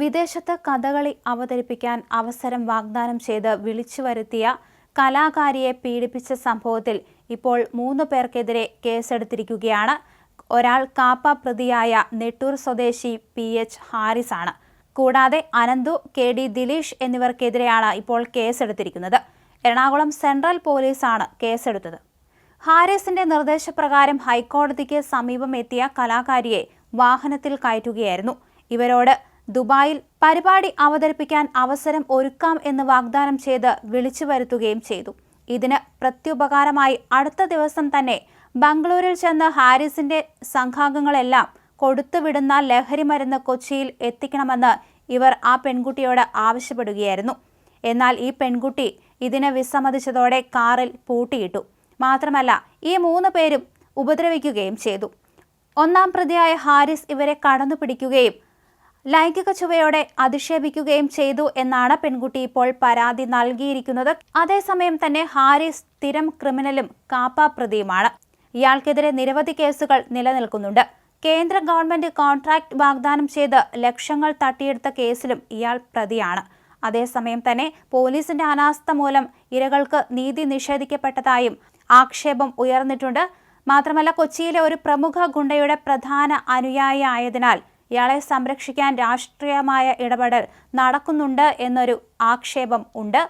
വിദേശത്ത് കഥകളി അവതരിപ്പിക്കാൻ അവസരം വാഗ്ദാനം ചെയ്ത് വിളിച്ചു വരുത്തിയ കലാകാരിയെ പീഡിപ്പിച്ച സംഭവത്തിൽ ഇപ്പോൾ മൂന്ന് പേർക്കെതിരെ കേസെടുത്തിരിക്കുകയാണ്. ഒരാൾ കാപ്പ പ്രതിയായ നെട്ടൂർ സ്വദേശി പി എച്ച് ഹാരിസ് ആണ് കൂടാതെ അനന്തു കെ ഡി ദിലീഷ് എന്നിവർക്കെതിരെയാണ് ഇപ്പോൾ കേസെടുത്തിരിക്കുന്നത്. എറണാകുളം സെൻട്രൽ പോലീസാണ് കേസെടുത്തത്. ഹാരിസിന്റെ നിർദ്ദേശപ്രകാരം ഹൈക്കോടതിക്ക് സമീപം എത്തിയ കലാകാരിയെ വാഹനത്തിൽ കയറ്റുകയായിരുന്നു. ഇവരോട് ദുബായിൽ പരിപാടി അവതരിപ്പിക്കാൻ അവസരം ഒരുക്കാം എന്ന് വാഗ്ദാനം ചെയ്ത് വിളിച്ചു വരുത്തുകയും ചെയ്തു. ഇതിന് പ്രത്യുപകാരമായി അടുത്ത ദിവസം തന്നെ ബംഗളൂരിൽ ചെന്ന് ഹാരിസിന്റെ സംഘാംഗങ്ങളെല്ലാം കൊടുത്തുവിടുന്ന ലഹരി മരുന്ന് കൊച്ചിയിൽ എത്തിക്കണമെന്ന് ഇവർ ആ പെൺകുട്ടിയോട് ആവശ്യപ്പെടുകയായിരുന്നു. എന്നാൽ ഈ പെൺകുട്ടി ഇതിന് വിസമ്മതിച്ചതോടെ കാറിൽ പൂട്ടിയിട്ടു. മാത്രമല്ല ഈ മൂന്ന് പേരും ഉപദ്രവിക്കുകയും ചെയ്തു. ഒന്നാം പ്രതിയായ ഹാരിസ് ഇവരെ കടന്നു പിടിക്കുകയും ലൈംഗിക ചുവയോടെ അധിക്ഷേപിക്കുകയും ചെയ്തു എന്നാണ് പെൺകുട്ടി ഇപ്പോൾ പരാതി നൽകിയിരിക്കുന്നത്. അതേസമയം തന്നെ ഹാരി സ്ഥിരം ക്രിമിനലും കാപ്പ പ്രതിയുമാണ്. ഇയാൾക്കെതിരെ നിരവധി കേസുകൾ നിലനിൽക്കുന്നുണ്ട്. കേന്ദ്ര ഗവൺമെന്റ് കോൺട്രാക്ട് വാഗ്ദാനം ചെയ്ത് ലക്ഷങ്ങൾ തട്ടിയെടുത്ത കേസിലും ഇയാൾ പ്രതിയാണ്. അതേസമയം തന്നെ പോലീസിന്റെ അനാസ്ഥ മൂലം ഇരകൾക്ക് നീതി നിഷേധിക്കപ്പെട്ടതായും ആക്ഷേപം ഉയർന്നിട്ടുണ്ട്. മാത്രമല്ല കൊച്ചിയിലെ ഒരു പ്രമുഖ ഗുണ്ടയുടെ പ്രധാന അനുയായി ആയതിനാൽ ഇയാളെ സംരക്ഷിക്കാൻ രാഷ്ട്രീയമായ ഇടപെടൽ നടക്കുന്നുണ്ട് എന്നൊരു ആക്ഷേപം ഉണ്ട്.